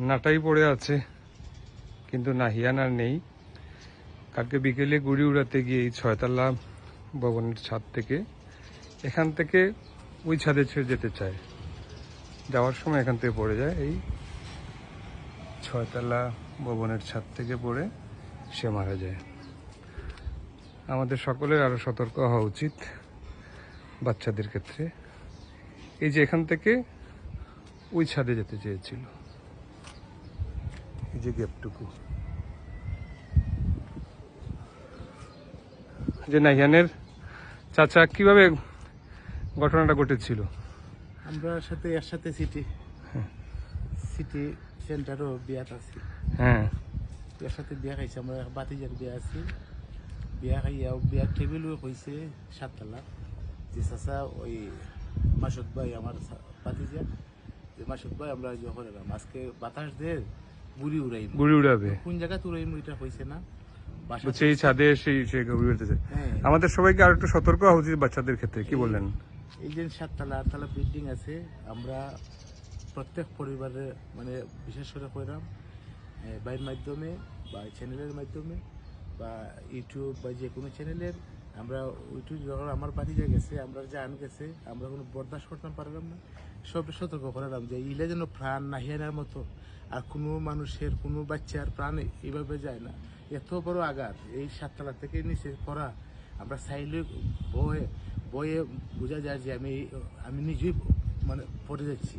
নাটাই পড়ে আছে, কিন্তু নাহিয়ান আর নেই। কালকে বিকেলে গুড়ি উড়াতে গিয়ে এই ছয়তলা ভবনের ছাদ থেকে, এখান থেকে ওই ছাদে ছেড়ে যেতে চায়। যাওয়ার সময় এখান থেকে পড়ে যায়, এই ছয়তলা ভবনের ছাদ থেকে পড়ে সে মারা যায়। আমাদের সকলের আরও সতর্ক হওয়া উচিত বাচ্চাদের ক্ষেত্রে। এই যে এখান থেকে ওই ছাদে যেতে চেয়েছিল। এই যে গ্যাপটুকু। যে নাহিয়ানের চাচা কীভাবে ঘটনাটা ঘটেছিল? আমরা সাথে এর সাথে সিটি সিটি সেন্টারও বিয়াত আছি। হ্যাঁ। এর সাথে বিয়া খাইছে আমরা বাতিজার বিয়া আছি। বিয়া খাইয়া বিয়ার টেবিলও হয়েছে সাততলা যে চাচা ওই মাসুদ ভাই আমার বাতিজা যে মাসুদ ভাই আমরা যখন এলাম আজকে বাতাস দিয়ে বুড়ি উড়াইব। গুড়ি উড়াবে। কোন জায়গা উড়াইব এটা হয়েছে না? ছাদে এসে সে গুড়ি উড়তেছে। হ্যাঁ। আমাদের সবাইকে আর একটু সতর্ক হওয়া উচিত বাচ্চাদের ক্ষেত্রে কি বললেন? এই যে সাততলা আটতলা বিল্ডিং আছে আমরা প্রত্যেক পরিবারে মানে বিশেষ করে কইরাম বাইর মাধ্যমে বা চ্যানেলের মাধ্যমে বা ইউটিউব বা যে কোনো চ্যানেলের আমরা ইউটিউব যখন আমার বাড়ি যা গেছে আমরা যে আন গেছে আমরা কোনো বরদাস্ত করতাম পারলাম না। সব সতর্ক করালাম যে ইলে যেন প্রাণ নাহিয়ানার মতো। আর কোনো মানুষের, কোনো বাচ্চার প্রাণে এভাবে যায় না। এত বড় আঘাত। এই সাততলা থেকে নিচে পড়া, আমরা চাইলে বয়ে বয়ে বোঝা যায় যে আমি আমি নিজেই মানে পড়ে যাচ্ছি।